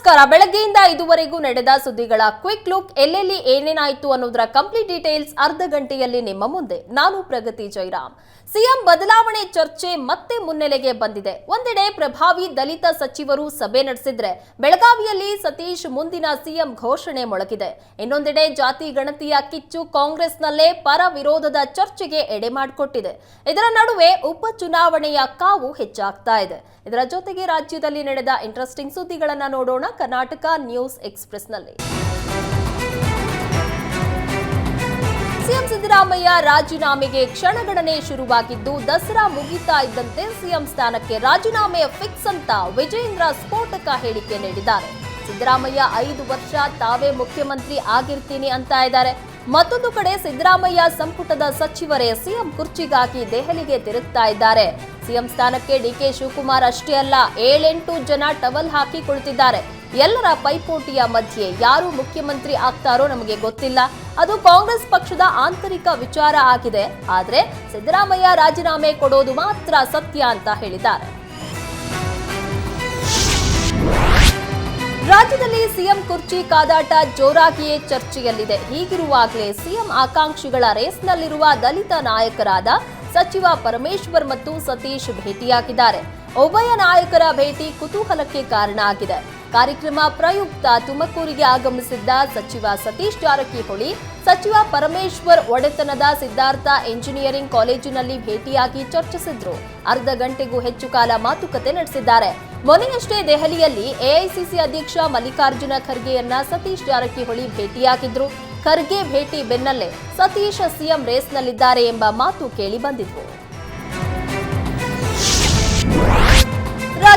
ನಮಸ್ಕಾರ. ಬೆಳಗ್ಗೆಯಿಂದ ಇದುವರೆಗೂ ನಡೆದ ಸುದ್ದಿಗಳ ಕ್ವಿಕ್ ಲುಕ್ ಎಲ್ಲೆಲ್ಲಿ ಏನೇನಾಯ್ತು ಅನ್ನೋದರ ಕಂಪ್ಲೀಟ್ ಡೀಟೇಲ್ಸ್ ಅರ್ಧ ಗಂಟೆಯಲ್ಲಿ ನಿಮ್ಮ ಮುಂದೆ. ನಾನು ಪ್ರಗತಿ ಜೈರಾಮ್. ಸಿಎಂ ಬದಲಾವಣೆ ಚರ್ಚೆ ಮತ್ತೆ ಮುನ್ನೆಲೆಗೆ ಬಂದಿದೆ. ಒಂದೆಡೆ ಪ್ರಭಾವಿ ದಲಿತ ಸಚಿವರು ಸಭೆ ನಡೆಸಿದ್ರೆ ಬೆಳಗಾವಿಯಲ್ಲಿ ಸತೀಶ್ ಮುಂದಿನ ಸಿಎಂ ಘೋಷಣೆ ಮೊಳಗಿದೆ. ಇನ್ನೊಂದೆಡೆ ಜಾತಿ ಗಣತಿಯ ಕಿಚ್ಚು ಕಾಂಗ್ರೆಸ್ನಲ್ಲೇ ಪರ ವಿರೋಧದ ಚರ್ಚೆಗೆ ಎಡೆ ಮಾಡಿಕೊಟ್ಟಿದೆ. ಇದರ ನಡುವೆ ಉಪಚುನಾವಣೆಯ ಕಾವು ಹೆಚ್ಚಾಗ್ತಾ ಇದೆ. ಇದರ ಜೊತೆಗೆ ರಾಜ್ಯದಲ್ಲಿ ನಡೆದ ಇಂಟ್ರೆಸ್ಟಿಂಗ್ ಸುದ್ದಿಗಳನ್ನ ನೋಡೋಣ. ಕರ್ನಾಟಕ ನ್ಯೂಸ್ ಎಕ್ಸ್ಪ್ರೆಸ್ನಲ್ಲಿ. ಸಿಎಂ ಸಿದ್ದರಾಮಯ್ಯ ರಾಜೀನಾಮೆಗೆ ಕ್ಷಣಗಣನೆ ಶುರುವಾಗಿದ್ದು, ದಸರಾ ಮುಗಿತಾ ಇದ್ದಂತೆ ಸಿಎಂ ಸ್ಥಾನಕ್ಕೆ ರಾಜೀನಾಮೆ ಫಿಕ್ಸ್ ಅಂತ ವಿಜೇಂದ್ರ ಸ್ಫೋಟಕ ಹೇಳಿಕೆ ನೀಡಿದ್ದಾರೆ. ಸಿದ್ದರಾಮಯ್ಯ ಐದು ವರ್ಷ ತಾವೇ ಮುಖ್ಯಮಂತ್ರಿ ಆಗಿರ್ತೀನಿ ಅಂತ ಇದ್ದಾರೆ. ಮತ್ತೊಂದು ಕಡೆ ಸಿದ್ದರಾಮಯ್ಯ ಸಂಪುಟದ ಸಚಿವರೇ ಸಿಎಂ ಕುರ್ಚಿಗಾಗಿ ದೆಹಲಿಗೆ ತಿರುಗ್ತಾ ಇದ್ದಾರೆ. ಸಿಎಂ ಸ್ಥಾನಕ್ಕೆ ಡಿಕೆ ಶಿವಕುಮಾರ್ ಅಷ್ಟೇ ಅಲ್ಲ, ಏಳೆಂಟು ಜನ ಟವಲ್ ಹಾಕಿ ಕುಳಿತಿದ್ದಾರೆ. ಎಲ್ಲರ ಪೈಪೋಟಿಯ ಮಧ್ಯೆ ಯಾರು ಮುಖ್ಯಮಂತ್ರಿ ಆಗ್ತಾರೋ ನಮಗೆ ಗೊತ್ತಿಲ್ಲ. ಅದು ಕಾಂಗ್ರೆಸ್ ಪಕ್ಷದ ಆಂತರಿಕ ವಿಚಾರ ಆಗಿದೆ. ಆದರೆ ಸಿದ್ದರಾಮಯ್ಯ ರಾಜೀನಾಮೆ ಕೊಡೋದು ಮಾತ್ರ ಸತ್ಯ ಅಂತ ಹೇಳಿದ್ದಾರೆ. ರಾಜ್ಯದಲ್ಲಿ ಸಿಎಂ ಕುರ್ಚಿ ಕಾದಾಟ ಜೋರಾಗಿಯೇ ಚರ್ಚೆಯಲ್ಲಿದೆ. ಹೀಗಿರುವಾಗಲೇ ಸಿಎಂ ಆಕಾಂಕ್ಷಿಗಳ ರೇಸ್ನಲ್ಲಿರುವ ದಲಿತ ನಾಯಕರಾದ ಸಚಿವ ಪರಮೇಶ್ವರ್ ಮತ್ತು ಸತೀಶ್ ಭೇಟಿಯಾಗಿದ್ದಾರೆ. ಉಭಯ ನಾಯಕರ ಭೇಟಿ ಕುತೂಹಲಕ್ಕೆ ಕಾರಣ ಆಗಿದೆ. ಕಾರ್ಯಕ್ರಮ ಪ್ರಯುಕ್ತ ತುಮಕೂರಿಗೆ ಆಗಮಿಸಿದ್ದ ಸಚಿವ ಸತೀಶ್ ಜಾರಕಿಹೊಳಿ, ಸಚಿವ ಪರಮೇಶ್ವರ್ ಒಡೆತನದ ಸಿದ್ಧಾರ್ಥ ಎಂಜಿನಿಯರಿಂಗ್ ಕಾಲೇಜಿನಲ್ಲಿ ಭೇಟಿಯಾಗಿ ಚರ್ಚಿಸಿದ್ರು. ಅರ್ಧ ಗಂಟೆಗೂ ಹೆಚ್ಚು ಕಾಲ ಮಾತುಕತೆ ನಡೆಸಿದ್ದಾರೆ. ಮೊನ್ನೆಯಷ್ಟೇ ದೆಹಲಿಯಲ್ಲಿ ಎಐಸಿಸಿ ಅಧ್ಯಕ್ಷ ಮಲ್ಲಿಕಾರ್ಜುನ ಖರ್ಗೆಯನ್ನ ಸತೀಶ್ ಜಾರಕಿಹೊಳಿ ಭೇಟಿಯಾಗಿದ್ರು. ಖರ್ಗೆ ಭೇಟಿ ಬೆನ್ನಲ್ಲೇ ಸತೀಶ್ ಸಿಎಂ ರೇಸ್ನಲ್ಲಿದ್ದಾರೆ ಎಂಬ ಮಾತು ಕೇಳಿ ಬಂದಿದ್ವು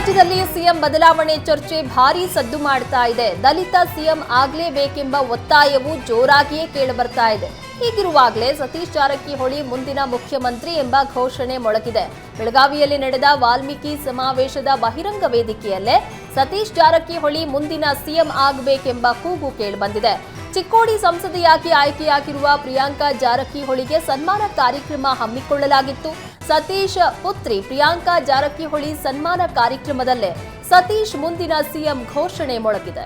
ರಾಜ್ಯದಲ್ಲಿ ಸಿಎಂ ಬದಲಾವಣೆ ಚರ್ಚೆ ಭಾರೀ ಸದ್ದು ಮಾಡ್ತಾ ಇದೆ. ದಲಿತ ಸಿಎಂ ಆಗ್ಲೇಬೇಕೆಂಬ ಒತ್ತಾಯವು ಜೋರಾಗಿಯೇ ಕೇಳಿಬರ್ತಾ ಇದೆ. ಹೀಗಿರುವಾಗಲೇ ಸತೀಶ್ ಜಾರಕಿಹೊಳಿ ಮುಂದಿನ ಮುಖ್ಯಮಂತ್ರಿ ಎಂಬ ಘೋಷಣೆ ಮೊಳಗಿದೆ. ಬೆಳಗಾವಿಯಲ್ಲಿ ನಡೆದ ವಾಲ್ಮೀಕಿ ಸಮಾವೇಶದ ಬಹಿರಂಗ ವೇದಿಕೆಯಲ್ಲೇ ಸತೀಶ್ ಜಾರಕಿಹೊಳಿ ಮುಂದಿನ ಸಿಎಂ ಆಗಬೇಕೆಂಬ ಕೂಗು ಕೇಳಿಬಂದಿದೆ. ಚಿಕ್ಕೋಡಿ ಸಂಸದೆಯಾಗಿ ಆಯ್ಕೆಯಾಗಿರುವ ಪ್ರಿಯಾಂಕಾ ಜಾರಕಿಹೊಳಿಗೆ ಸನ್ಮಾನ ಕಾರ್ಯಕ್ರಮ ಹಮ್ಮಿಕೊಳ್ಳಲಾಗಿತ್ತು. ಸತೀಶ್ ಪುತ್ರಿ ಪ್ರಿಯಾಂಕಾ ಜಾರಕಿಹೊಳಿ ಸನ್ಮಾನ ಕಾರ್ಯಕ್ರಮದಲ್ಲೇ ಸತೀಶ್ ಮುಂದಿನ ಸಿಎಂ ಘೋಷಣೆ ಮೊಳಗಿದೆ.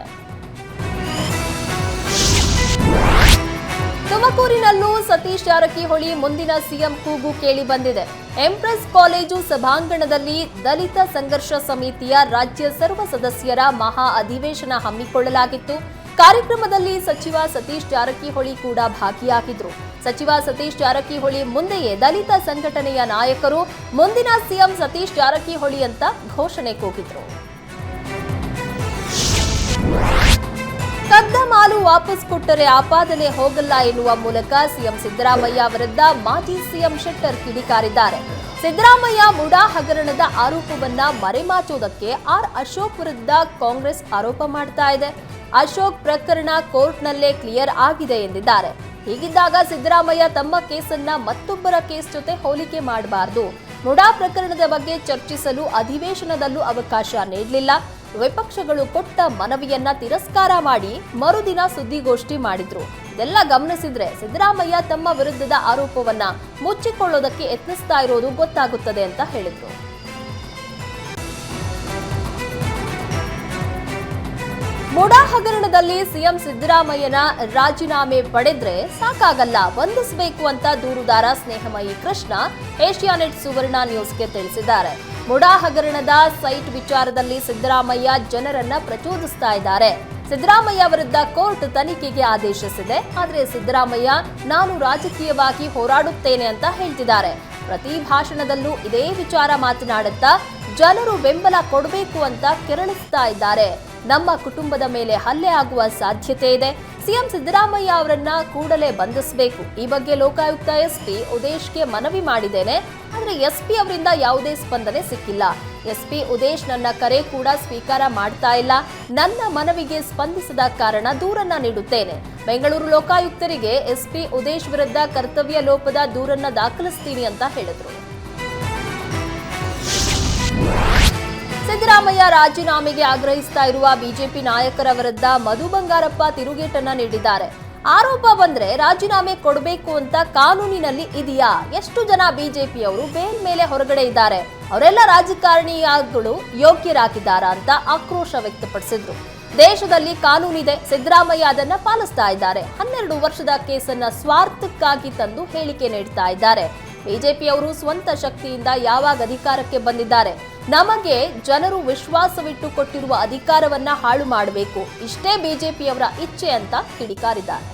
ತುಮಕೂರಿನಲ್ಲೂ ಸತೀಶ್ ಜಾರಕಿಹೊಳಿ ಮುಂದಿನ ಸಿಎಂ ಕೂಗು ಕೇಳಿ ಬಂದಿದೆ. ಎಂಪ್ರೆಸ್ ಕಾಲೇಜು ಸಭಾಂಗಣದಲ್ಲಿ ದಲಿತ ಸಂಘರ್ಷ ಸಮಿತಿಯ ರಾಜ್ಯ ಸರ್ವ ಸದಸ್ಯರ ಮಹಾ ಅಧಿವೇಶನ ಹಮ್ಮಿಕೊಳ್ಳಲಾಗಿತ್ತು. ಕಾರ್ಯಕ್ರಮದಲ್ಲಿ ಸಚಿವ ಸತೀಶ್ ಜಾರಕಿಹೊಳಿ ಕೂಡ ಭಾಗಿಯಾಗಿದ್ರು. ಸಚಿವ ಸತೀಶ್ ಜಾರಕಿಹೊಳಿ ಮುಂದೆಯೇ ದಲಿತ ಸಂಘಟನೆಯ ನಾಯಕರು, ಮುಂದಿನ ಸಿಎಂ ಸತೀಶ್ ಜಾರಕಿಹೊಳಿ ಅಂತ ಘೋಷಣೆ ಕೂಗಿದ್ರು. ಕದ್ದ ಮಾಲು ವಾಪಸ್ ಕೊಟ್ಟರೆ ಆಪಾದನೆ ಹೋಗಲ್ಲ ಎನ್ನುವ ಮೂಲಕ ಸಿಎಂ ಸಿದ್ದರಾಮಯ್ಯ ವಿರುದ್ಧ ಮಾಜಿ ಸಿಎಂ ಶೆಟ್ಟರ್ ಕಿಡಿಕಾರಿದ್ದಾರೆ. ಸಿದ್ದರಾಮಯ್ಯ ಮುಡಾ ಹಗರಣದ ಆರೋಪವನ್ನ ಮರೆಮಾಚುವುದಕ್ಕೆ ಆರ್ ಅಶೋಕ್ ವಿರುದ್ಧ ಕಾಂಗ್ರೆಸ್ ಆರೋಪ ಮಾಡ್ತಾ ಇದೆ. ಅಶೋಕ್ ಪ್ರಕರಣ ಕೋರ್ಟ್ನಲ್ಲೇ ಕ್ಲಿಯರ್ ಆಗಿದೆ ಎಂದಿದ್ದಾರೆ. ಹೀಗಿದ್ದಾಗ ಸಿದ್ದರಾಮಯ್ಯ ತಮ್ಮ ಕೇಸನ್ನ ಮತ್ತೊಬ್ಬರ ಕೇಸ್ ಜೊತೆ ಹೋಲಿಕೆ ಮಾಡಬಾರದು. ಮುಡಾ ಪ್ರಕರಣದ ಬಗ್ಗೆ ಚರ್ಚಿಸಲು ಅಧಿವೇಶನದಲ್ಲೂ ಅವಕಾಶ ನೀಡಲಿಲ್ಲ. ವಿಪಕ್ಷಗಳು ಕೊಟ್ಟ ಮನವಿಯನ್ನ ತಿರಸ್ಕಾರ ಮಾಡಿ ಮರುದಿನ ಸುದ್ದಿಗೋಷ್ಠಿ ಮಾಡಿದ್ರು. ಇದೆಲ್ಲ ಗಮನಿಸಿದ್ರೆ ಸಿದ್ದರಾಮಯ್ಯ ತಮ್ಮ ವಿರುದ್ಧದ ಆರೋಪವನ್ನ ಮುಚ್ಚಿಕೊಳ್ಳೋದಕ್ಕೆ ಯತ್ನಿಸ್ತಾ ಇರೋದು ಗೊತ್ತಾಗುತ್ತದೆ ಅಂತ ಹೇಳಿದ್ರು. ಮುಡಾ ಹಗರಣದಲ್ಲಿ ಸಿಎಂ ಸಿದ್ದರಾಮಯ್ಯನ ರಾಜೀನಾಮೆ ಪಡೆದ್ರೆ ಸಾಕಾಗಲ್ಲ, ಬಂಧಿಸಬೇಕು ಅಂತ ದೂರುದಾರ ಸ್ನೇಹಮಯಿ ಕೃಷ್ಣ ಏಷ್ಯಾನೆಟ್ ಸುವರ್ಣ ನ್ಯೂಸ್ಗೆ ತಿಳಿಸಿದ್ದಾರೆ. ಮುಡಾ ಹಗರಣದ ಸೈಟ್ ವಿಚಾರದಲ್ಲಿ ಸಿದ್ದರಾಮಯ್ಯ ಜನರನ್ನ ಪ್ರಚೋದಿಸ್ತಾ ಇದ್ದಾರೆ. ಸಿದ್ದರಾಮಯ್ಯ ವಿರುದ್ಧ ಕೋರ್ಟ್ ತನಿಖೆಗೆ ಆದೇಶಿಸಿದೆ. ಆದರೆ ಸಿದ್ದರಾಮಯ್ಯ, ನಾನು ರಾಜಕೀಯವಾಗಿ ಹೋರಾಡುತ್ತೇನೆ ಅಂತ ಹೇಳ್ತಿದ್ದಾರೆ. ಪ್ರತಿ ಭಾಷಣದಲ್ಲೂ ಇದೇ ವಿಚಾರ ಮಾತನಾಡುತ್ತಾ ಜನರು ಬೆಂಬಲ ಕೊಡಬೇಕು ಅಂತ ಕೆರಳಿಸ್ತಾ ಇದ್ದಾರೆ. ನಮ್ಮ ಕುಟುಂಬದ ಮೇಲೆ ಹಲ್ಲೆ ಆಗುವ ಸಾಧ್ಯತೆ ಇದೆ. ಸಿಎಂ ಸಿದ್ದರಾಮಯ್ಯ ಅವರನ್ನ ಕೂಡಲೇ ಬಂಧಿಸಬೇಕು. ಈ ಬಗ್ಗೆ ಲೋಕಾಯುಕ್ತ ಎಸ್ಪಿ ಉದೇಶ್ಗೆ ಮನವಿ ಮಾಡಿದ್ದೇನೆ. ಆದರೆ ಎಸ್ಪಿ ಅವರಿಂದ ಯಾವುದೇ ಸ್ಪಂದನೆ ಸಿಕ್ಕಿಲ್ಲ. ಎಸ್ಪಿ ಉದೇಶ್ ನನ್ನ ಕರೆ ಕೂಡ ಸ್ವೀಕಾರ ಮಾಡ್ತಾ ಇಲ್ಲ. ನನ್ನ ಮನವಿಗೆ ಸ್ಪಂದಿಸದ ಕಾರಣ ದೂರನ್ನ ನೀಡುತ್ತೇನೆ. ಬೆಂಗಳೂರು ಲೋಕಾಯುಕ್ತರಿಗೆ ಎಸ್ಪಿ ಉದೇಶ್ ವಿರುದ್ಧ ಕರ್ತವ್ಯ ಲೋಪದ ದೂರನ್ನ ದಾಖಲಿಸ್ತೀನಿ ಅಂತ ಹೇಳಿದ್ರು. ಸಿದ್ದರಾಮಯ್ಯ ರಾಜೀನಾಮೆಗೆ ಆಗ್ರಹಿಸ್ತಾ ಇರುವ ಬಿಜೆಪಿ ನಾಯಕರ ವಿರುದ್ಧ ಮಧು ಬಂಗಾರಪ್ಪ ತಿರುಗೇಟನ್ನ ನೀಡಿದ್ದಾರೆ. ಆರೋಪ ಬಂದ್ರೆ ರಾಜೀನಾಮೆ ಕೊಡಬೇಕು ಅಂತ ಕಾನೂನಿನಲ್ಲಿ ಇದೆಯಾ? ಎಷ್ಟು ಜನ ಬಿಜೆಪಿಯವರು ಬೇಲ್ ಮೇಲೆ ಹೊರಗಡೆ ಇದ್ದಾರೆ? ಅವರೆಲ್ಲ ರಾಜಕಾರಣಿಯಾಗಳು ಯೋಗ್ಯರಾಗಿದ್ದಾರಾ ಅಂತ ಆಕ್ರೋಶ ವ್ಯಕ್ತಪಡಿಸಿದ್ರು. ದೇಶದಲ್ಲಿ ಕಾನೂನಿದೆ, ಸಿದ್ದರಾಮಯ್ಯ ಅದನ್ನ ಪಾಲಿಸ್ತಾ ಇದ್ದಾರೆ. ಹನ್ನೆರಡು ವರ್ಷದ ಕೇಸನ್ನ ಸ್ವಾರ್ಥಕ್ಕಾಗಿ ತಂದು ಹೇಳಿಕೆ ನೀಡ್ತಾ ಇದ್ದಾರೆ. ಬಿಜೆಪಿಯವರು ಸ್ವಂತ ಶಕ್ತಿಯಿಂದ ಯಾವಾಗ ಅಧಿಕಾರಕ್ಕೆ ಬಂದಿದ್ದಾರೆ? ನಮಗೆ ಜನರು ವಿಶ್ವಾಸವಿಟ್ಟು ಕೊಟ್ಟಿರುವ ಅಧಿಕಾರವನ್ನ ಹಾಳು ಮಾಡಬೇಕು. ಇಷ್ಟೇ ಬಿಜೆಪಿಯವರ ಇಚ್ಛೆ ಅಂತ ಕಿಡಿಕಾರಿದ್ದಾರೆ.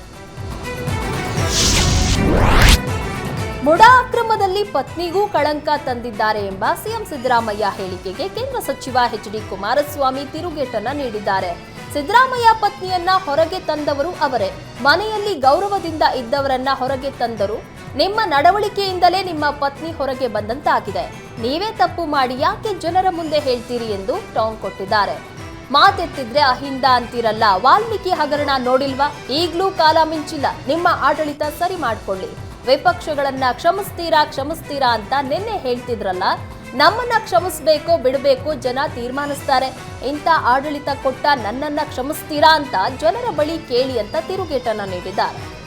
ಮುಡಾ ಅಕ್ರಮದಲ್ಲಿ ಪತ್ನಿಗೂ ಕಳಂಕ ತಂದಿದ್ದಾರೆ ಎಂಬ ಸಿಎಂ ಸಿದ್ದರಾಮಯ್ಯ ಹೇಳಿಕೆಗೆ ಕೇಂದ್ರ ಸಚಿವ ಎಚ್ ಡಿ ಕುಮಾರಸ್ವಾಮಿ ತಿರುಗೇಟನ್ನ ನೀಡಿದ್ದಾರೆ. ಸಿದ್ದರಾಮಯ್ಯ ಪತ್ನಿಯನ್ನ ಹೊರಗೆ ತಂದವರು ಅವರೇ. ಮನೆಯಲ್ಲಿ ಗೌರವದಿಂದ ಇದ್ದವರನ್ನ ಹೊರಗೆ ತಂದರು ನಿಮ್ಮ ನಡವಳಿಕೆಯಿಂದಲೇ ನಿಮ್ಮ ಪತ್ನಿ ಹೊರಗೆ ಬಂದಂತಾಗಿದೆ. ನೀವೇ ತಪ್ಪು ಮಾಡಿ ಯಾಕೆ ಜನರ ಮುಂದೆ ಹೇಳ್ತೀರಿ ಎಂದು ಟಾಂಗ್ ಕೊಟ್ಟಿದ್ದಾರೆ. ಮಾತೆತ್ತಿದ್ರೆ ಅಹಿಂದ ಅಂತಿರಲ್ಲ, ವಾಲ್ಮೀಕಿ ಹಗರಣ ನೋಡಿಲ್ವಾ? ಈಗ್ಲೂ ಕಾಲ ಮಿಂಚಿಲ್ಲ. ನಿಮ್ಮ ಆಡಳಿತ ಸರಿ ಮಾಡ್ಕೊಳ್ಳಿ. ವಿಪಕ್ಷಗಳನ್ನ ಕ್ಷಮಿಸ್ತೀರಾ ಕ್ಷಮಿಸ್ತೀರಾ ಅಂತ ನಿನ್ನೆ ಹೇಳ್ತಿದ್ರಲ್ಲ? ನಮ್ಮನ್ನ ಕ್ಷಮಿಸ್ಬೇಕು, ಬಿಡಬೇಕು ಜನ ತೀರ್ಮಾನಿಸ್ತಾರೆ. ಇಂಥ ಆಡಳಿತ ಕೊಟ್ಟ ನನ್ನನ್ನ ಕ್ಷಮಿಸ್ತೀರಾ ಅಂತ ಜನರ ಬಳಿ ಕೇಳಿ ಅಂತ ತಿರುಗೇಟನ್ನ ನೀಡಿದ್ದಾರೆ.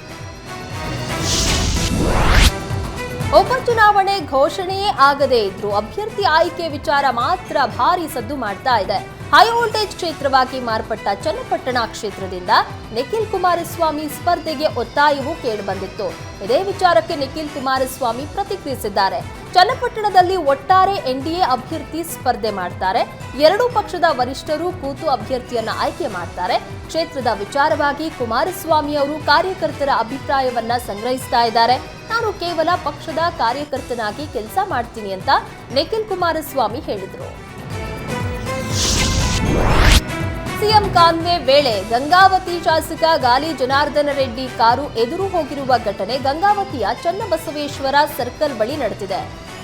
ಉಪಚುನಾವಣೆ ಘೋಷಣೆಯೇ ಆಗದೇ ಇದ್ರು ಅಭ್ಯರ್ಥಿ ಆಯ್ಕೆ ವಿಚಾರ ಮಾತ್ರ ಭಾರಿ ಸದ್ದು ಮಾಡ್ತಾ ಇದೆ. ಹೈ ವೋಲ್ಟೇಜ್ ಕ್ಷೇತ್ರವಾಗಿ ಮಾರ್ಪಟ್ಟ ಚನ್ನಪಟ್ಟಣ ಕ್ಷೇತ್ರದಿಂದ ನಿಖಿಲ್ ಕುಮಾರಸ್ವಾಮಿ ಸ್ಪರ್ಧೆಗೆ ಒತ್ತಾಯವು ಕೇಳಿಬಂದಿತ್ತು. ಇದೇ ವಿಚಾರಕ್ಕೆ ನಿಖಿಲ್ ಕುಮಾರಸ್ವಾಮಿ ಪ್ರತಿಕ್ರಿಯಿಸಿದ್ದಾರೆ. ಚನ್ನಪಟ್ಟಣದಲ್ಲಿ ಒಟ್ಟಾರೆ ಎನ್ಡಿಎ ಅಭ್ಯರ್ಥಿ ಸ್ಪರ್ಧೆ ಮಾಡ್ತಾರೆ. ಎರಡೂ ಪಕ್ಷದ ವರಿಷ್ಠರು ಕೂತು ಅಭ್ಯರ್ಥಿಯನ್ನ ಆಯ್ಕೆ ಮಾಡ್ತಾರೆ. ಕ್ಷೇತ್ರದ ವಿಚಾರವಾಗಿ ಕುಮಾರಸ್ವಾಮಿ ಅವರು ಕಾರ್ಯಕರ್ತರ ಅಭಿಪ್ರಾಯವನ್ನ ಸಂಗ್ರಹಿಸ್ತಾ ಇದ್ದಾರೆ. ನಾನು ಕೇವಲ ಪಕ್ಷದ ಕಾರ್ಯಕರ್ತನಾಗಿ ಕೆಲಸ ಮಾಡ್ತೀನಿ ಅಂತ ನಿಖಿಲ್ ಕುಮಾರಸ್ವಾಮಿ ಹೇಳಿದರು. ಸಿಎಂ ಕಾನ್ವೆ ವೇಳೆ ಗಂಗಾವತಿ ಶಾಸಕ ಗಾಲಿ ಜನಾರ್ದನ ರೆಡ್ಡಿ ಕಾರು ಎದುರು ಹೋಗಿರುವ ಘಟನೆ ಗಂಗಾವತಿಯ ಚನ್ನಬಸವೇಶ್ವರ ಸರ್ಕಲ್ ಬಳಿ ನಡೆದಿದೆ.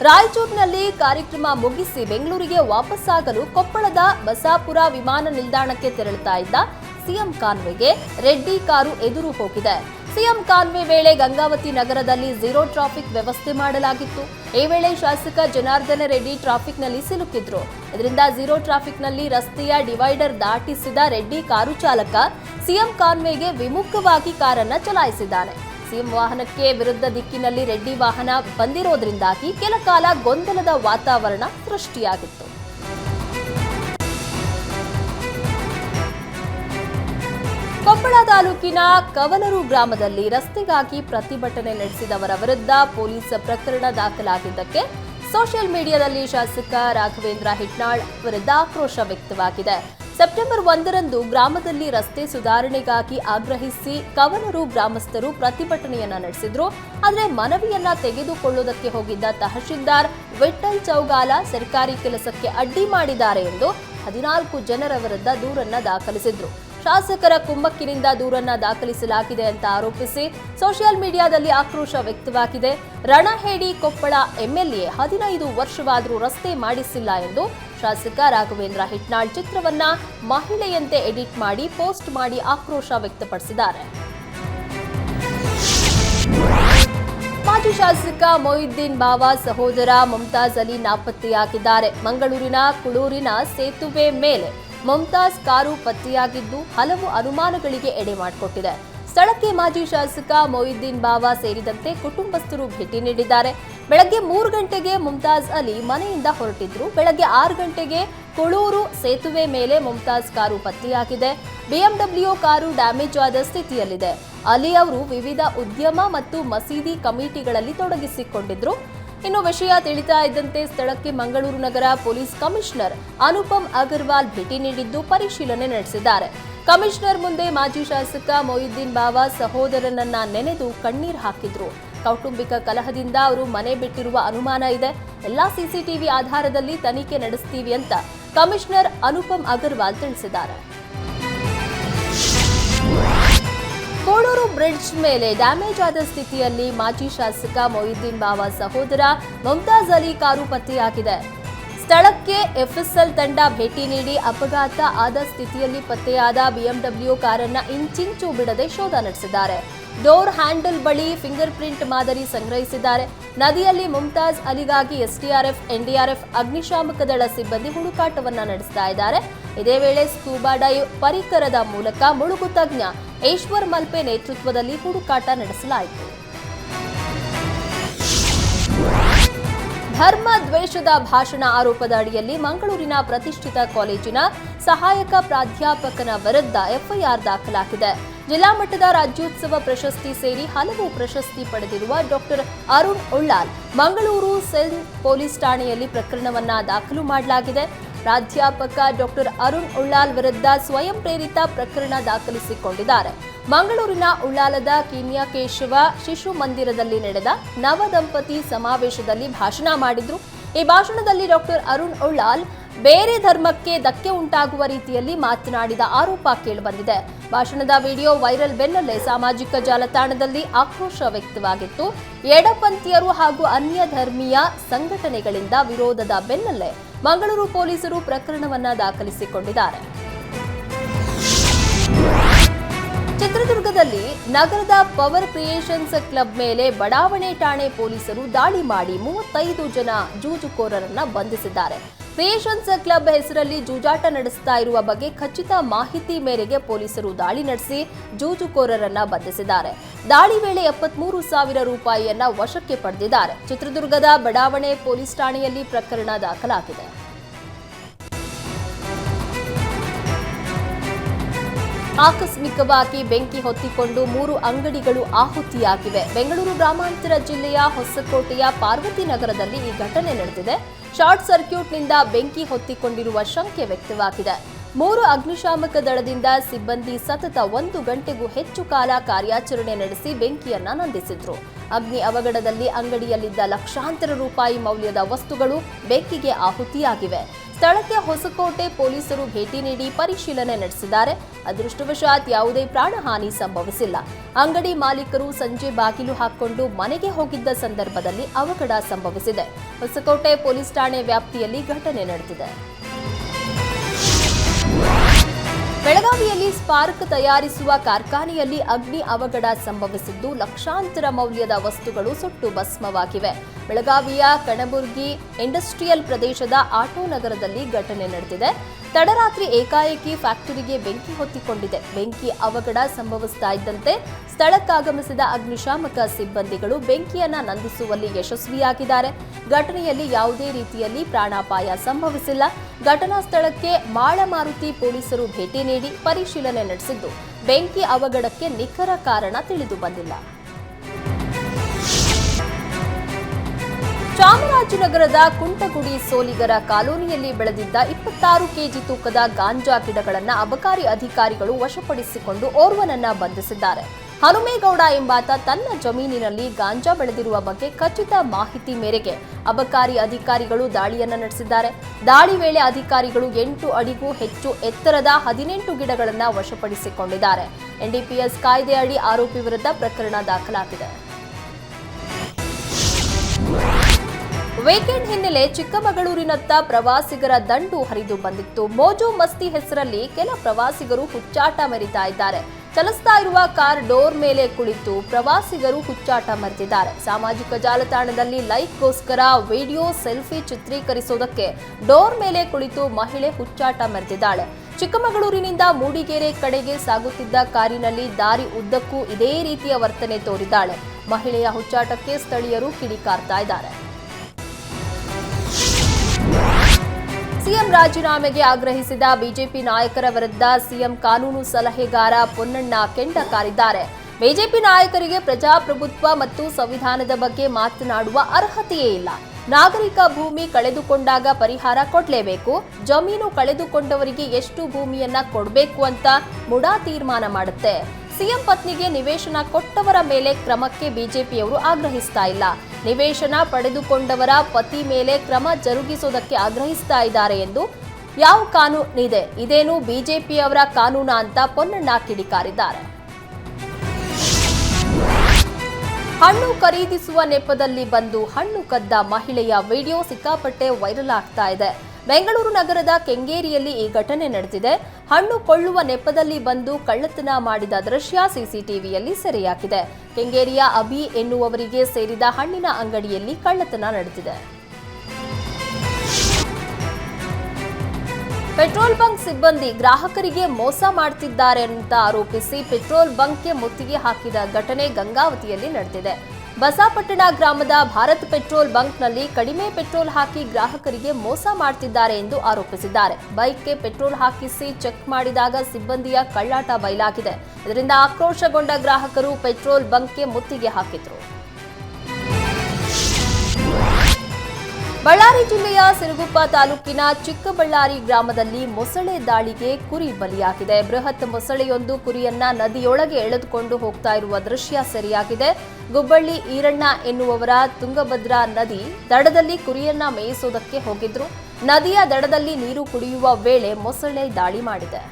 ರಾಯಚೂರಿನಲ್ಲಿ ಕಾರ್ಯಕ್ರಮ ಮುಗಿಸಿ ಬೆಂಗಳೂರಿಗೆ ವಾಪಸ್ಸಾಗಲು ಕೊಪ್ಪಳದ ಬಸಾಪುರ ವಿಮಾನ ನಿಲ್ದಾಣಕ್ಕೆ ತೆರಳುತ್ತಾ ಇದ್ದ ಸಿಎಂ ಕಾನ್ವೆಗೆ ರೆಡ್ಡಿ ಕಾರು ಎದುರು ಹೋಗಿದೆ. ಸಿಎಂ ಕಾನ್ವೆ ವೇಳೆ ಗಂಗಾವತಿ ನಗರದಲ್ಲಿ ಝೀರೋ ಟ್ರಾಫಿಕ್ ವ್ಯವಸ್ಥೆ ಮಾಡಲಾಗಿತ್ತು. ಈ ವೇಳೆ ಶಾಸಕ ಜನಾರ್ದನ ರೆಡ್ಡಿ ಟ್ರಾಫಿಕ್ನಲ್ಲಿ ಸಿಲುಕಿದ್ರು. ಇದರಿಂದ ಝೀರೋ ಟ್ರಾಫಿಕ್ನಲ್ಲಿ ರಸ್ತೆಯ ಡಿವೈಡರ್ ದಾಟಿಸಿದ ರೆಡ್ಡಿ ಕಾರು ಚಾಲಕ ಸಿಎಂ ಕಾನ್ವೆಗೆ ವಿಮುಖವಾಗಿ ಕಾರನ್ನ ಚಲಾಯಿಸಿದ್ದಾನೆ. ಸಿಎಂ ವಾಹನಕ್ಕೆ ವಿರುದ್ಧ ದಿಕ್ಕಿನಲ್ಲಿ ರೆಡ್ಡಿ ವಾಹನ ಬಂದಿರೋದ್ರಿಂದಾಗಿ ಕೆಲ ಕಾಲ ಗೊಂದಲದ ವಾತಾವರಣ ಸೃಷ್ಟಿಯಾಗಿತ್ತು. ಕೊಪ್ಪಳ ತಾಲೂಕಿನ ಕವಲರು ಗ್ರಾಮದಲ್ಲಿ ರಸ್ತೆಗಾಗಿ ಪ್ರತಿಭಟನೆ ನಡೆಸಿದವರ ವಿರುದ್ಧ ಪೊಲೀಸ್ ಪ್ರಕರಣ ದಾಖಲಾಗಿದ್ದಕ್ಕೆ ಸೋಷಿಯಲ್ ಮೀಡಿಯಾದಲ್ಲಿ ಶಾಸಕ ರಾಘವೇಂದ್ರ ಹಿಟ್ನಾಳ್ ವಿರುದ್ಧ ಆಕ್ರೋಶ ವ್ಯಕ್ತವಾಗಿದೆ. ಸೆಪ್ಟೆಂಬರ್ ಒಂದರಂದು ಗ್ರಾಮದಲ್ಲಿ ರಸ್ತೆ ಸುಧಾರಣೆಗಾಗಿ ಆಗ್ರಹಿಸಿ ಕವಲರು ಗ್ರಾಮಸ್ಥರು ಪ್ರತಿಭಟನೆಯನ್ನ ನಡೆಸಿದ್ರು. ಆದರೆ ಮನವಿಯನ್ನ ತೆಗೆದುಕೊಳ್ಳುವುದಕ್ಕೆ ಹೋಗಿದ್ದ ತಹಶೀಲ್ದಾರ್ ವಿಠಲ್ ಚೌಗಾಲ ಸರ್ಕಾರಿ ಕೆಲಸಕ್ಕೆ ಅಡ್ಡಿ ಮಾಡಿದ್ದಾರೆ ಎಂದು ಹದಿನಾಲ್ಕು ಜನರ ವಿರುದ್ಧ ದೂರನ್ನ ದಾಖಲಿಸಿದ್ರು. ಶಾಸಕರ ಕುಮ್ಮಕ್ಕಿನಿಂದ ದೂರನ್ನ ದಾಖಲಿಸಲಾಗಿದೆ ಅಂತ ಆರೋಪಿಸಿ ಸೋಷಿಯಲ್ ಮೀಡಿಯಾದಲ್ಲಿ ಆಕ್ರೋಶ ವ್ಯಕ್ತವಾಗಿದೆ. ರಣಹೇಡಿ ಕೊಪ್ಪಳ ಎಂಎಲ್ಎ ಹದಿನೈದು ವರ್ಷವಾದರೂ ರಸ್ತೆ ಮಾಡಿಸಿಲ್ಲ ಎಂದು ಶಾಸಕ ರಾಘವೇಂದ್ರ ಹಿಟ್ನಾಳ್ ಚಿತ್ರವನ್ನ ಮಹಿಳೆಯಂತೆ ಎಡಿಟ್ ಮಾಡಿ ಪೋಸ್ಟ್ ಮಾಡಿ ಆಕ್ರೋಶ ವ್ಯಕ್ತಪಡಿಸಿದ್ದಾರೆ. ಮಾಜಿ ಶಾಸಕ ಮೊಹಿದ್ದೀನ್ ಬಾವಾ ಸಹೋದರ ಮುಮ್ತಾಜ್ ಅಲಿ ನಾಪತ್ತೆಯಾಗಿದ್ದಾರೆ. ಮಂಗಳೂರಿನ ಕುಳೂರಿನ ಸೇತುವೆ ಮೇಲೆ ಮುಮ್ತಾಜ್ ಕಾರು ಪತ್ತೆಯಾಗಿದ್ದು ಹಲವು ಅನುಮಾನಗಳಿಗೆ ಎಡೆ ಮಾಡಿಕೊಟ್ಟಿದೆ. ಸ್ಥಳಕ್ಕೆ ಮಾಜಿ ಶಾಸಕ ಮೊಯಿದ್ದೀನ್ ಬಾವಾ ಸೇರಿದಂತೆ ಕುಟುಂಬಸ್ಥರು ಭೇಟಿ ನೀಡಿದ್ದಾರೆ. ಬೆಳಗ್ಗೆ ಮೂರು ಗಂಟೆಗೆ ಮುಮ್ತಾಜ್ ಅಲಿ ಮನೆಯಿಂದ ಹೊರಟಿದ್ರು. ಬೆಳಗ್ಗೆ ಆರು ಗಂಟೆಗೆ ಕೊಳೂರು ಸೇತುವೆ ಮೇಲೆ ಮುಮ್ತಾಜ್ ಕಾರು ಪತ್ತೆಯಾಗಿದೆ. ಬಿಎಂಡಬ್ಲ್ಯೂ ಕಾರು ಡ್ಯಾಮೇಜ್ ಆದ ಸ್ಥಿತಿಯಲ್ಲಿದೆ. ಅಲಿ ಅವರು ವಿವಿಧ ಉದ್ಯಮ ಮತ್ತು ಮಸೀದಿ ಕಮಿಟಿಗಳಲ್ಲಿ ತೊಡಗಿಸಿಕೊಂಡಿದ್ರು. ಇನ್ನು ವಿಷಯ ತಿಳಿತಾ ಇದ್ದಂತೆ ಸ್ಥಳಕ್ಕೆ ಮಂಗಳೂರು ನಗರ ಪೊಲೀಸ್ ಕಮಿಷನರ್ ಅನುಪಮ್ ಅಗರ್ವಾಲ್ ಭೇಟಿ ನೀಡಿದ್ದು ಪರಿಶೀಲನೆ ನಡೆಸಿದ್ದಾರೆ. ಕಮಿಷನರ್ ಮುಂದೆ ಮಾಜಿ ಶಾಸಕ ಮೊಹಿದ್ದೀನ್ ಬಾವಾ ಸಹೋದರನನ್ನ ನೆನೆದು ಕಣ್ಣೀರ್ ಹಾಕಿದ್ರು. ಕೌಟುಂಬಿಕ ಕಲಹದಿಂದ ಅವರು ಮನೆ ಬಿಟ್ಟಿರುವ ಅನುಮಾನ ಇದೆ. ಎಲ್ಲಾ ಸಿಸಿಟಿವಿ ಆಧಾರದಲ್ಲಿ ತನಿಖೆ ನಡೆಸ್ತೀವಿ ಅಂತ ಕಮಿಷನರ್ ಅನುಪಮ್ ಅಗರ್ವಾಲ್ ತಿಳಿಸಿದ್ದಾರೆ. ಕೋಡೂರು ಬ್ರಿಡ್ಜ್ ಮೇಲೆ ಡ್ಯಾಮೇಜ್ ಆದ ಸ್ಥಿತಿಯಲ್ಲಿ ಮಾಜಿ ಶಾಸಕ ಮೊಯ್ದೀನ್ ಬಾವಾ ಸಹೋದರ ಮುಮ್ತಾಜ್ ಅಲಿ ಕಾರು ಪತ್ತೆಯಾಗಿದೆ ಸ್ಥಳಕ್ಕೆ ಎಫ್ಎಸ್ಎಲ್ ತಂಡ ಭೇಟಿ ನೀಡಿ ಅಪಘಾತ ಆದ ಸ್ಥಿತಿಯಲ್ಲಿ ಪತ್ತೆಯಾದ ಬಿಎಂಡಬ್ಲ್ಯೂ ಕಾರನ್ನ ಇಂಚಿಂಚು ಬಿಡದೆ ಶೋಧ ನಡೆಸಿದ್ದಾರೆ. ಡೋರ್ ಹ್ಯಾಂಡಲ್ ಬಳಿ ಫಿಂಗರ್ ಪ್ರಿಂಟ್ ಮಾದರಿ ಸಂಗ್ರಹಿಸಿದ್ದಾರೆ. ನದಿಯಲ್ಲಿ ಮುಮ್ತಾಜ್ ಅಲಿಗಾಗಿ ಎಸ್ಡಿಆರ್ಎಫ್, ಎನ್ಡಿಆರ್ಎಫ್ ಅಗ್ನಿಶಾಮಕ ದಳ ಸಿಬ್ಬಂದಿ ಹುಡುಕಾಟವನ್ನ ನಡೆಸ್ತಾ ಇದ್ದಾರೆ. ಇದೇ ವೇಳೆ ಸ್ಕೂಬಾ ಡೈವ್ ಪರಿಕರದ ಮೂಲಕ ಮುಳುಗು ತಜ್ಞ ಈಶ್ವರ್ ಮಲ್ಪೆ ನೇತೃತ್ವದಲ್ಲಿ ಹುಡುಕಾಟ ನಡೆಸಲಾಯಿತು. ಧರ್ಮ ದ್ವೇಷದ ಭಾಷಣ ಆರೋಪದ ಅಡಿಯಲ್ಲಿ ಮಂಗಳೂರಿನ ಪ್ರತಿಷ್ಠಿತ ಕಾಲೇಜಿನ ಸಹಾಯಕ ಪ್ರಾಧ್ಯಾಪಕನ ವಿರುದ್ಧ ಎಫ್ಐಆರ್ ದಾಖಲಾಗಿದೆ. ಜಿಲ್ಲಾ ಮಟ್ಟದ ರಾಜ್ಯೋತ್ಸವ ಪ್ರಶಸ್ತಿ ಸೇರಿ ಹಲವು ಪ್ರಶಸ್ತಿ ಪಡೆದಿರುವ doctor Arun Ullal Mangaluru cell police ಠಾಣೆಯಲ್ಲಿ ಪ್ರಕರಣವನ್ನ ದಾಖಲು ಮಾಡಲಾಗಿದೆ. ಪ್ರಾಧ್ಯಾಪಕ ಡಾಕ್ಟರ್ ಅರುಣ್ ಉಳ್ಳಾಲ್ ವಿರುದ್ಧ ಸ್ವಯಂ ಪ್ರೇರಿತ ಪ್ರಕರಣ ದಾಖಲಿಸಿಕೊಂಡಿದ್ದಾರೆ. ಮಂಗಳೂರಿನ ಉಳ್ಳಾಲದ ಕಿನ್ಯಕೇಶವ ಶಿಶು ಮಂದಿರದಲ್ಲಿ ನಡೆದ ನವದಂಪತಿ ಸಮಾವೇಶದಲ್ಲಿ ಭಾಷಣ ಮಾಡಿದ್ರು. ಈ ಭಾಷಣದಲ್ಲಿ ಡಾಕ್ಟರ್ ಅರುಣ್ ಉಳ್ಳಾಲ್ ಬೇರೆ ಧರ್ಮಕ್ಕೆ ಧಕ್ಕೆ ಉಂಟಾಗುವ ರೀತಿಯಲ್ಲಿ ಮಾತನಾಡಿದ ಆರೋಪ ಕೇಳಿಬಂದಿದೆ. ಭಾಷಣದ ವಿಡಿಯೋ ವೈರಲ್ ಬೆನ್ನಲ್ಲೇ ಸಾಮಾಜಿಕ ಜಾಲತಾಣದಲ್ಲಿ ಆಕ್ರೋಶ ವ್ಯಕ್ತವಾಗಿತ್ತು. ಎಡಪಂಥೀಯರು ಹಾಗೂ ಅನ್ಯ ಧರ್ಮೀಯ ಸಂಘಟನೆಗಳಿಂದ ವಿರೋಧದ ಬೆನ್ನಲ್ಲೇ ಮಂಗಳೂರು ಪೊಲೀಸರು ಪ್ರಕರಣವನ್ನ ದಾಖಲಿಸಿಕೊಂಡಿದ್ದಾರೆ. ಚಿತ್ರದುರ್ಗದಲ್ಲಿ ನಗರದ ಪವರ್ ಕ್ರಿಯೇಷನ್ಸ್ ಕ್ಲಬ್ ಮೇಲೆ ಬಡಾವಣೆ ಠಾಣೆ ಪೊಲೀಸರು ದಾಳಿ ಮಾಡಿ ಮೂವತ್ತೈದು ಜನ ಜೂಜುಕೋರರನ್ನ ಬಂಧಿಸಿದ್ದಾರೆ. ಕ್ರಿಯೇಷನ್ಸ್ ಕ್ಲಬ್ ಹೆಸರಲ್ಲಿ ಜೂಜಾಟ ನಡೆಸ್ತಾ ಇರುವ ಬಗ್ಗೆ ಖಚಿತ ಮಾಹಿತಿ ಮೇರೆಗೆ ಪೊಲೀಸರು ದಾಳಿ ನಡೆಸಿ ಜೂಜುಕೋರರನ್ನ ಬಂಧಿಸಿದ್ದಾರೆ. ದಾಳಿ ವೇಳೆ ಎಪ್ಪತ್ಮೂರು ಸಾವಿರ ರೂಪಾಯಿಯನ್ನ ವಶಕ್ಕೆ ಪಡೆದಿದ್ದಾರೆ. ಚಿತ್ರದುರ್ಗದ ಬಡಾವಣೆ ಪೊಲೀಸ್ ಠಾಣೆಯಲ್ಲಿ ಪ್ರಕರಣ ದಾಖಲಾಗಿದೆ. ಆಕಸ್ಮಿಕವಾಗಿ ಬೆಂಕಿ ಹೊತ್ತಿಕೊಂಡು ಮೂರು ಅಂಗಡಿಗಳು ಆಹುತಿಯಾಗಿವೆ. ಬೆಂಗಳೂರು ಗ್ರಾಮಾಂತರ ಜಿಲ್ಲೆಯ ಹೊಸಕೋಟೆಯ ಪಾರ್ವತಿ ನಗರದಲ್ಲಿ ಈ ಘಟನೆ ನಡೆದಿದೆ. ಶಾರ್ಟ್ ಸರ್ಕ್ಯೂಟ್ನಿಂದ ಬೆಂಕಿ ಹೊತ್ತಿಕೊಂಡಿರುವ ಶಂಕೆ ವ್ಯಕ್ತವಾಗಿದೆ. ಮೂರು ಅಗ್ನಿಶಾಮಕ ದಳದಿಂದ ಸಿಬ್ಬಂದಿ ಸತತ ಒಂದು ಗಂಟೆಗೂ ಹೆಚ್ಚು ಕಾಲ ಕಾರ್ಯಾಚರಣೆ ನಡೆಸಿ ಬೆಂಕಿಯನ್ನ ನಂದಿಸಿದ್ರು. ಅಗ್ನಿ ಅವಘಡದಲ್ಲಿ ಅಂಗಡಿಯಲ್ಲಿದ್ದ ಲಕ್ಷಾಂತರ ರೂಪಾಯಿ ಮೌಲ್ಯದ ವಸ್ತುಗಳು ಬೆಂಕಿಗೆ ಆಹುತಿಯಾಗಿವೆ. ಸ್ಥಳಕ್ಕೆ ಹೊಸಕೋಟೆ ಪೊಲೀಸರು ಭೇಟಿ ನೀಡಿ ಪರಿಶೀಲನೆ ನಡೆಸಿದ್ದಾರೆ. ಅದೃಷ್ಟವಶಾತ್ ಯಾವುದೇ ಪ್ರಾಣಹಾನಿ ಸಂಭವಿಸಿಲ್ಲ. ಅಂಗಡಿ ಮಾಲೀಕರು ಸಂಜೆ ಬಾಗಿಲು ಹಾಕಿಕೊಂಡು ಮನೆಗೆ ಹೋಗಿದ್ದ ಸಂದರ್ಭದಲ್ಲಿ ಅವಘಡ ಸಂಭವಿಸಿದೆ. ಹೊಸಕೋಟೆ ಪೊಲೀಸ್ ಠಾಣೆ ವ್ಯಾಪ್ತಿಯಲ್ಲಿ ಘಟನೆ ನಡೆದಿದೆ. ಬೆಳಗಾವಿಯಲ್ಲಿ ಸ್ಪಾರ್ಕ್ ತಯಾರಿಸುವ ಕಾರ್ಖಾನೆಯಲ್ಲಿ ಅಗ್ನಿ ಅವಘಡ ಸಂಭವಿಸಿದ್ದು, ಲಕ್ಷಾಂತರ ಮೌಲ್ಯದ ವಸ್ತುಗಳು ಸುಟ್ಟು ಭಸ್ಮವಾಗಿವೆ. ಬೆಳಗಾವಿಯ ಕಣಬುರ್ಗಿ ಇಂಡಸ್ಟ್ರಿಯಲ್ ಪ್ರದೇಶದ ಆಟೋ ನಗರದಲ್ಲಿ ಘಟನೆ ನಡೆದಿದೆ. ತಡರಾತ್ರಿ ಏಕಾಏಕಿ ಫ್ಯಾಕ್ಟರಿಗೆ ಬೆಂಕಿ ಹೊತ್ತಿಕೊಂಡಿದೆ. ಬೆಂಕಿ ಅವಘಡ ಸಂಭವಿಸ್ತಾ ಇದ್ದಂತೆ ಸ್ಥಳಕ್ಕಾಗಮಿಸಿದ ಅಗ್ನಿಶಾಮಕ ಸಿಬ್ಬಂದಿಗಳು ಬೆಂಕಿಯನ್ನ ನಂದಿಸುವಲ್ಲಿ ಯಶಸ್ವಿಯಾಗಿದ್ದಾರೆ. ಘಟನೆಯಲ್ಲಿ ಯಾವುದೇ ರೀತಿಯಲ್ಲಿ ಪ್ರಾಣಾಪಾಯ ಸಂಭವಿಸಿಲ್ಲ. ಘಟನಾ ಸ್ಥಳಕ್ಕೆ ಮಾಳಮಾರುತಿ ಪೊಲೀಸರು ಭೇಟಿ ನೀಡಿ ಪರಿಶೀಲನೆ ನಡೆಸಿದ್ದು. ಬೆಂಕಿ ಅವಘಡಕ್ಕೆ ನಿಖರ ಕಾರಣ ತಿಳಿದು ಬಂದಿಲ್ಲ. ಚಾಮರಾಜನಗರದ ಕುಂಟಗುಡಿ ಸೋಲಿಗರ ಕಾಲೋನಿಯಲ್ಲಿ ಬೆಳೆದಿದ್ದ ಇಪ್ಪತ್ತಾರು ಕೆಜಿ ತೂಕದ ಗಾಂಜಾ ಗಿಡಗಳನ್ನು ಅಬಕಾರಿ ಅಧಿಕಾರಿಗಳು ವಶಪಡಿಸಿಕೊಂಡು ಓರ್ವನನ್ನ ಬಂಧಿಸಿದ್ದಾರೆ. ಹನುಮೇಗೌಡ ಎಂಬಾತ ತನ್ನ ಜಮೀನಿನಲ್ಲಿ ಗಾಂಜಾ ಬೆಳೆದಿರುವ ಬಗ್ಗೆ ಖಚಿತ ಮಾಹಿತಿ ಮೇರೆಗೆ ಅಬಕಾರಿ ಅಧಿಕಾರಿಗಳು ದಾಳಿಯನ್ನ ನಡೆಸಿದ್ದಾರೆ. ದಾಳಿ ವೇಳೆ ಅಧಿಕಾರಿಗಳು ಎಂಟು ಅಡಿಗೂ ಹೆಚ್ಚು ಎತ್ತರದ ಹದಿನೆಂಟು ಗಿಡಗಳನ್ನು ವಶಪಡಿಸಿಕೊಂಡಿದ್ದಾರೆ. ಎನ್ಡಿಪಿಎಸ್ ಕಾಯ್ದೆ ಅಡಿ ಆರೋಪಿ ವಿರುದ್ಧ ಪ್ರಕರಣ ದಾಖಲಾಗಿದೆ. ವೀಕೆಂಡ್ ಹಿನ್ನೆಲೆ ಚಿಕ್ಕಮಗಳೂರಿನತ್ತ ಪ್ರವಾಸಿಗರ ದಂಡು ಹರಿದು ಬಂದಿತ್ತು. ಮೋಜು ಮಸ್ತಿ ಹೆಸರಲ್ಲಿ ಕೆಲ ಪ್ರವಾಸಿಗರು ಹುಚ್ಚಾಟ ಮೆರಿತಾ ಇದ್ದಾರೆ. ಚಲಿಸ್ತಾ ಇರುವ ಕಾರ್ ಡೋರ್ ಮೇಲೆ ಕುಳಿತು ಪ್ರವಾಸಿಗರು ಹುಚ್ಚಾಟ ಮರೆತಿದ್ದಾರೆ. ಸಾಮಾಜಿಕ ಜಾಲತಾಣದಲ್ಲಿ ಲೈಕ್ಗೋಸ್ಕರ ವಿಡಿಯೋ ಸೆಲ್ಫಿ ಚಿತ್ರೀಕರಿಸೋದಕ್ಕೆ ಡೋರ್ ಮೇಲೆ ಕುಳಿತು ಮಹಿಳೆ ಹುಚ್ಚಾಟ ಮರೆತಿದ್ದಾಳೆ. ಚಿಕ್ಕಮಗಳೂರಿನಿಂದ ಮೂಡಿಗೆರೆ ಕಡೆಗೆ ಸಾಗುತ್ತಿದ್ದ ಕಾರಿನಲ್ಲಿ ದಾರಿ ಉದ್ದಕ್ಕೂ ಇದೇ ರೀತಿಯ ವರ್ತನೆ ತೋರಿದ್ದಾಳೆ. ಮಹಿಳೆಯ ಹುಚ್ಚಾಟಕ್ಕೆ ಸ್ಥಳೀಯರು ಕಿಡಿಕಾರ್ತಾ ಇದ್ದಾರೆ. ಸಿಎಂ ರಾಜೀನಾಮೆಗೆ ಆಗ್ರಹಿಸಿದ ಬಿಜೆಪಿ ನಾಯಕರ ವಿರುದ್ಧ ಸಿಎಂ ಕಾನೂನು ಸಲಹೆಗಾರ ಪೊನ್ನಣ್ಣ ಕೆಂಡ ಕಾರಿದ್ದಾರೆ. ಬಿಜೆಪಿ ನಾಯಕರಿಗೆ ಪ್ರಜಾಪ್ರಭುತ್ವ ಮತ್ತು ಸಂವಿಧಾನದ ಬಗ್ಗೆ ಮಾತನಾಡುವ ಅರ್ಹತೆಯೇ ಇಲ್ಲ. ನಾಗರಿಕ ಭೂಮಿ ಕಳೆದುಕೊಂಡಾಗ ಪರಿಹಾರ ಕೊಡಲೇಬೇಕು. ಜಮೀನು ಕಳೆದುಕೊಂಡವರಿಗೆ ಎಷ್ಟು ಭೂಮಿಯನ್ನ ಕೊಡಬೇಕು ಅಂತ ಮುಡಾ ತೀರ್ಮಾನ ಮಾಡುತ್ತೆ. ಸಿಎಂ ಪತ್ನಿಗೆ ನಿವೇಶನ ಕೊಟ್ಟವರ ಮೇಲೆ ಕ್ರಮಕ್ಕೆ ಬಿಜೆಪಿಯವರು ಆಗ್ರಹಿಸ್ತಾ ಇಲ್ಲ. ನಿವೇಶನ ಪಡೆದುಕೊಂಡವರ ಪತಿ ಮೇಲೆ ಕ್ರಮ ಜರುಗಿಸುವುದಕ್ಕೆ ಆಗ್ರಹಿಸ್ತಾ ಇದ್ದಾರೆ ಎಂದು ಯಾವ ಕಾನೂನಿದೆ ಇದೇನು ಬಿಜೆಪಿಯವರ ಕಾನೂನಾ ಅಂತ ಪೊನ್ನಣ್ಣ ಕಿಡಿಕಾರಿದ್ದಾರೆ. ಹಣ್ಣು ಖರೀದಿಸುವ ನೆಪದಲ್ಲಿ ಬಂದು ಹಣ್ಣು ಕದ್ದ ಮಹಿಳೆಯ ವಿಡಿಯೋ ಸಿಕ್ಕಾಪಟ್ಟೆ ವೈರಲ್ ಆಗ್ತಾ ಇದೆ. ಬೆಂಗಳೂರು ನಗರದ ಕೆಂಗೇರಿಯಲ್ಲಿ ಈ ಘಟನೆ ನಡೆದಿದೆ. ಹಣ್ಣು ಕೊಳ್ಳುವ ನೆಪದಲ್ಲಿ ಬಂದು ಕಳ್ಳತನ ಮಾಡಿದ ದೃಶ್ಯ ಸಿಸಿಟಿವಿಯಲ್ಲಿ ಸೆರೆಯಾಗಿದೆ. ಕೆಂಗೇರಿಯ ಅಭಿ ಎನ್ನುವವರಿಗೆ ಸೇರಿದ ಹಣ್ಣಿನ ಅಂಗಡಿಯಲ್ಲಿ ಕಳ್ಳತನ ನಡೆದಿದೆ. ಪೆಟ್ರೋಲ್ ಬಂಕ್ ಸಿಬ್ಬಂದಿ ಗ್ರಾಹಕರಿಗೆ ಮೋಸ ಮಾಡ್ತಿದ್ದಾರೆ ಅಂತ ಆರೋಪಿಸಿ ಪೆಟ್ರೋಲ್ ಬಂಕ್ಗೆ ಮುತ್ತಿಗೆ ಹಾಕಿದ ಘಟನೆ ಗಂಗಾವತಿಯಲ್ಲಿ ನಡೆದಿದೆ. ಬಸಾಪಟ್ಟಣ ಗ್ರಾಮದ ಭಾರತ್ ಪೆಟ್ರೋಲ್ ಬಂಕ್ನಲ್ಲಿ ಕಡಿಮೆ ಪೆಟ್ರೋಲ್ ಹಾಕಿ ಗ್ರಾಹಕರಿಗೆ ಮೋಸ ಮಾಡ್ತಿದ್ದಾರೆ ಎಂದು ಆರೋಪಿಸಿದ್ದಾರೆ. ಬೈಕ್ಗೆ ಪೆಟ್ರೋಲ್ ಹಾಕಿಸಿ ಚೆಕ್ ಮಾಡಿದಾಗ ಸಿಬ್ಬಂದಿಯ ಕಳ್ಳಾಟ ಬಯಲಾಗಿದೆ. ಇದರಿಂದ ಆಕ್ರೋಶಗೊಂಡ ಗ್ರಾಹಕರು ಪೆಟ್ರೋಲ್ ಬಂಕ್ಗೆ ಮುತ್ತಿಗೆ ಹಾಕಿದ್ರು. ಬಳ್ಳಾರಿ ಜಿಲ್ಲೆಯ ಸಿರುಗುಪ್ಪ ತಾಲೂಕಿನ ಚಿಕ್ಕಬಳ್ಳಾರಿ ಗ್ರಾಮದಲ್ಲಿ ಮೊಸಳೆ ದಾಳಿಗೆ ಕುರಿ ಬಲಿಯಾಗಿದೆ. ಬೃಹತ್ ಮೊಸಳೆಯೊಂದು ಕುರಿಯನ್ನ ನದಿಯೊಳಗೆ ಎಳೆದುಕೊಂಡು ಹೋಗ್ತಾ ಇರುವ ದೃಶ್ಯ ಸೆರೆಯಾಗಿದೆ. ಗುಬ್ಬಳ್ಳಿ ಈರಣ್ಣ ಎನ್ನುವವರ ತುಂಗಭದ್ರಾ ನದಿ ದಡದಲ್ಲಿ ಕುರಿಯನ್ನ ಮೇಯಿಸೋದಕ್ಕೆ ಹೋಗಿದ್ರು. ನದಿಯ ದಡದಲ್ಲಿ ನೀರು ಕುಡಿಯುವ ವೇಳೆ ಮೊಸಳೆ ದಾಳಿ ಮಾಡಿದೆ.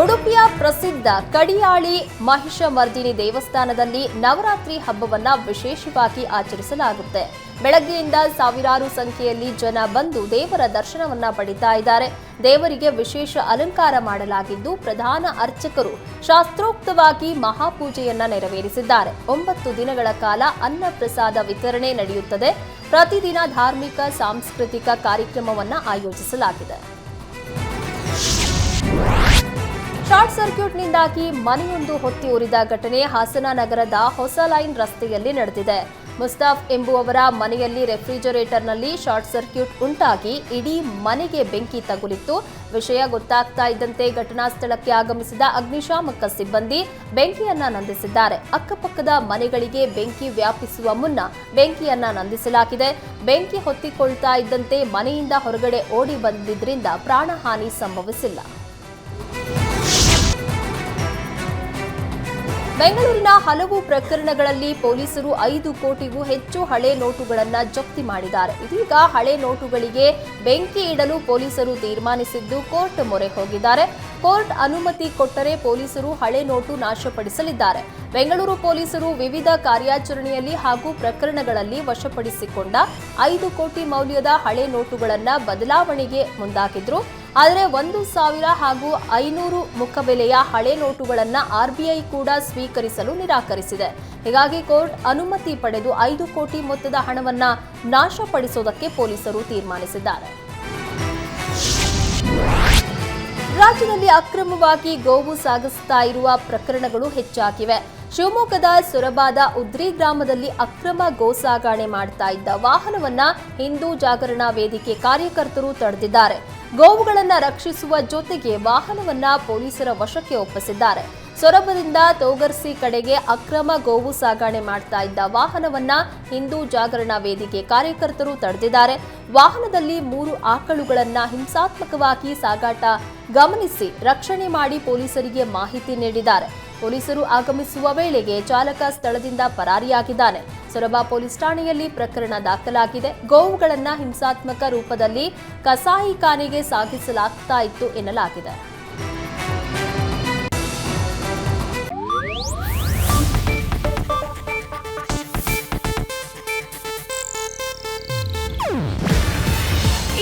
ಉಡುಪಿಯ ಪ್ರಸಿದ್ಧ ಕಡಿಯಾಳಿ ಮಹಿಷಮರ್ದಿನಿ ದೇವಸ್ಥಾನದಲ್ಲಿ ನವರಾತ್ರಿ ಹಬ್ಬವನ್ನ ವಿಶೇಷವಾಗಿ ಆಚರಿಸಲಾಗುತ್ತೆ. ಬೆಳಗ್ಗೆಯಿಂದ ಸಾವಿರಾರು ಸಂಖ್ಯೆಯಲ್ಲಿ ಜನ ಬಂದು ದೇವರ ದರ್ಶನವನ್ನ ಪಡಿತಾ ಇದ್ದಾರೆ. ದೇವರಿಗೆ ವಿಶೇಷ ಅಲಂಕಾರ ಮಾಡಲಾಗಿದ್ದು ಪ್ರಧಾನ ಅರ್ಚಕರು ಶಾಸ್ತ್ರೋಕ್ತವಾಗಿ ಮಹಾಪೂಜೆಯನ್ನ ನೆರವೇರಿಸಿದ್ದಾರೆ. ಒಂಬತ್ತು ದಿನಗಳ ಕಾಲ ಅನ್ನ ಪ್ರಸಾದ ವಿತರಣೆ ನಡೆಯುತ್ತದೆ. ಪ್ರತಿದಿನ ಧಾರ್ಮಿಕ, ಸಾಂಸ್ಕೃತಿಕ ಕಾರ್ಯಕ್ರಮವನ್ನ ಆಯೋಜಿಸಲಾಗಿದೆ. ಶಾರ್ಟ್ ಸರ್ಕ್ಯೂಟ್ನಿಂದಾಗಿ ಮನೆಯೊಂದು ಹೊತ್ತಿ ಉರಿದ ಘಟನೆ ಹಾಸನ ನಗರದ ಹೊಸ ಲೈನ್ ರಸ್ತೆಯಲ್ಲಿ ನಡೆದಿದೆ. ಮುಸ್ತಾಫ್ ಎಂಬುವವರ ಮನೆಯಲ್ಲಿ ರೆಫ್ರಿಜರೇಟರ್ನಲ್ಲಿ ಶಾರ್ಟ್ ಸರ್ಕ್ಯೂಟ್ ಉಂಟಾಗಿ ಇಡೀ ಮನೆಗೆ ಬೆಂಕಿ ತಗುಲಿತ್ತು. ವಿಷಯ ಗೊತ್ತಾಗ್ತಾ ಇದ್ದಂತೆ ಘಟನಾ ಸ್ಥಳಕ್ಕೆ ಆಗಮಿಸಿದ ಅಗ್ನಿಶಾಮಕ ಸಿಬ್ಬಂದಿ ಬೆಂಕಿಯನ್ನ ನಂದಿಸಿದ್ದಾರೆ. ಅಕ್ಕಪಕ್ಕದ ಮನೆಗಳಿಗೆ ಬೆಂಕಿ ವ್ಯಾಪಿಸುವ ಮುನ್ನ ಬೆಂಕಿಯನ್ನ ನಂದಿಸಲಾಗಿದೆ. ಬೆಂಕಿ ಹೊತ್ತಿಕೊಳ್ತಾ ಇದ್ದಂತೆ ಮನೆಯಿಂದ ಹೊರಗಡೆ ಓಡಿ ಬಂದಿದ್ದರಿಂದ ಪ್ರಾಣಹಾನಿ ಸಂಭವಿಸಿಲ್ಲ. ಬೆಂಗಳೂರಿನ ಹಲವು ಪ್ರಕರಣಗಳಲ್ಲಿ ಪೊಲೀಸರು ಐದು ಕೋಟಿಗೂ ಹೆಚ್ಚು ಹಳೆ ನೋಟುಗಳನ್ನು ಜಪ್ತಿ ಮಾಡಿದ್ದಾರೆ. ಇದೀಗ ಹಳೆ ನೋಟುಗಳಿಗೆ ಬೆಂಕಿ ಇಡಲು ಪೊಲೀಸರು ತೀರ್ಮಾನಿಸಿದ್ದು ಕೋರ್ಟ್ ಮೊರೆ ಹೋಗಿದ್ದಾರೆ. ಕೋರ್ಟ್ ಅನುಮತಿ ಕೊಟ್ಟರೆ ಪೊಲೀಸರು ಹಳೆ ನೋಟು ನಾಶಪಡಿಸಲಿದ್ದಾರೆ. ಬೆಂಗಳೂರು ಪೊಲೀಸರು ವಿವಿಧ ಕಾರ್ಯಾಚರಣೆಯಲ್ಲಿ ಹಾಗೂ ಪ್ರಕರಣಗಳಲ್ಲಿ ವಶಪಡಿಸಿಕೊಂಡ ಐದು ಕೋಟಿ ಮೌಲ್ಯದ ಹಳೆ ನೋಟುಗಳನ್ನು ಬದಲಾವಣೆಗೆ ಮುಂದಾಗಿದ್ರು. ಆದರೆ ಒಂದು ಸಾವಿರ ಹಾಗೂ ಐನೂರು ಮುಖಬೆಲೆಯ ಹಳೆ ನೋಟುಗಳನ್ನು ಆರ್ಬಿಐ ಕೂಡ ಸ್ವೀಕರಿಸಲು ನಿರಾಕರಿಸಿದೆ. ಹೀಗಾಗಿ ಕೋರ್ಟ್ ಅನುಮತಿ ಪಡೆದು ಐದು ಕೋಟಿ ಮೊತ್ತದ ಹಣವನ್ನು ನಾಶಪಡಿಸುವುದಕ್ಕೆ ಪೊಲೀಸರು ತೀರ್ಮಾನಿಸಿದ್ದಾರೆ. ರಾಜ್ಯದಲ್ಲಿ ಅಕ್ರಮವಾಗಿ ಗೋವು ಸಾಗಿಸ್ತಾ ಇರುವ ಪ್ರಕರಣಗಳು ಹೆಚ್ಚಾಗಿವೆ. ಶಿವಮೊಗ್ಗದ ಸೊರಬಾದ ಉದ್ರಿ ಗ್ರಾಮದಲ್ಲಿ ಅಕ್ರಮ ಗೋ ಸಾಗಾಣೆ ಮಾಡ್ತಾ ಇದ್ದ ವಾಹನವನ್ನ ಹಿಂದೂ ಜಾಗರಣಾ ವೇದಿಕೆ ಕಾರ್ಯಕರ್ತರು ತಡೆದಿದ್ದಾರೆ. ಗೋವುಗಳನ್ನ ರಕ್ಷಿಸುವ ಜೊತೆಗೆ ವಾಹನವನ್ನ ಪೊಲೀಸರ ವಶಕ್ಕೆ ಒಪ್ಪಿಸಿದ್ದಾರೆ. ಸೊರಬದಿಂದ ತೋಗರ್ಸಿ ಕಡೆಗೆ ಅಕ್ರಮ ಗೋವು ಸಾಗಾಣೆ ಮಾಡ್ತಾ ಇದ್ದ ವಾಹನವನ್ನ ಹಿಂದೂ ಜಾಗರಣ ವೇದಿಕೆ ಕಾರ್ಯಕರ್ತರು ತಡೆದಿದ್ದಾರೆ. ವಾಹನದಲ್ಲಿ ಮೂರು ಆಕಳುಗಳನ್ನ ಹಿಂಸಾತ್ಮಕವಾಗಿ ಸಾಗಾಟ ಗಮನಿಸಿ ರಕ್ಷಣೆ ಮಾಡಿ ಪೊಲೀಸರಿಗೆ ಮಾಹಿತಿ ನೀಡಿದ್ದಾರೆ. ಪೊಲೀಸರು ಆಗಮಿಸುವ ವೇಳೆಗೆ ಚಾಲಕ ಸ್ಥಳದಿಂದ ಪರಾರಿಯಾಗಿದ್ದಾನೆ. ಸೊರಬ ಪೊಲೀಸ್ ಠಾಣೆಯಲ್ಲಿ ಪ್ರಕರಣ ದಾಖಲಾಗಿದೆ. ಗೋವುಗಳನ್ನ ಹಿಂಸಾತ್ಮಕ ರೂಪದಲ್ಲಿ ಕಸಾಯಿಖಾನೆಗೆ ಸಾಗಿಸಲಾಗ್ತಾ ಇತ್ತು ಎನ್ನಲಾಗಿದೆ.